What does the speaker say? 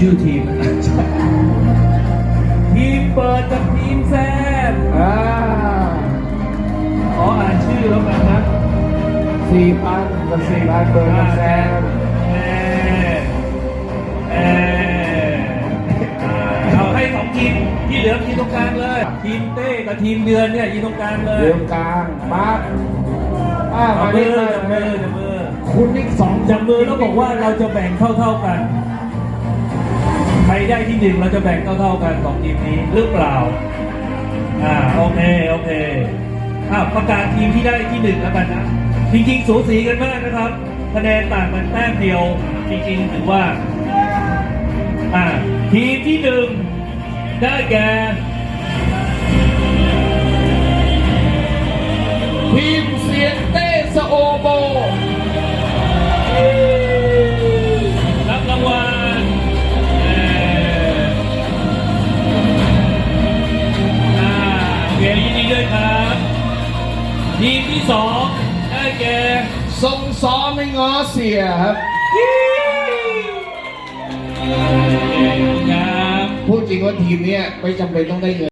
ชื่อทีมทีมเปิดกับทีมแซมอ่าขออ่านชื่อแล้วกันนะสี่พันกับสี่พันเบอร์กับแซมเออเอออ่าเอาให้สองทีมที่เหลือทีมตรงกลางเลย ทีมเต้กับทีมเดือนเนี่ยยืนตรงกลางเลยเรียวกลางปั๊บอ่าจัมาบดิมือมาจับมือจับมือคุณนี่สองจับมือแล้วบอกว่าเราจะแบ่งเท่าๆกันใค รได้ที่หนึ่งเราจะแบ่งเท่าๆกันสองทีมนี้หรือเปล่า อ่าโอเคโอเคอ่าประกาศทีมที่ได้ที่หนึ่งแล้วกันนะจริงๆสูสีกันมากนะครับคะแนนต่างกันแต้มเดียว จริงๆถือว่า อ่า ทีมที่หนึ่งได้แก่ ด้วยครับทีมที่สองได้แก่ทรงซ้อมไม่ง้อเสียครับ ครับ พูดจริงว่าทีมเนี้ยไม่จำเป็นต้องได้เงิน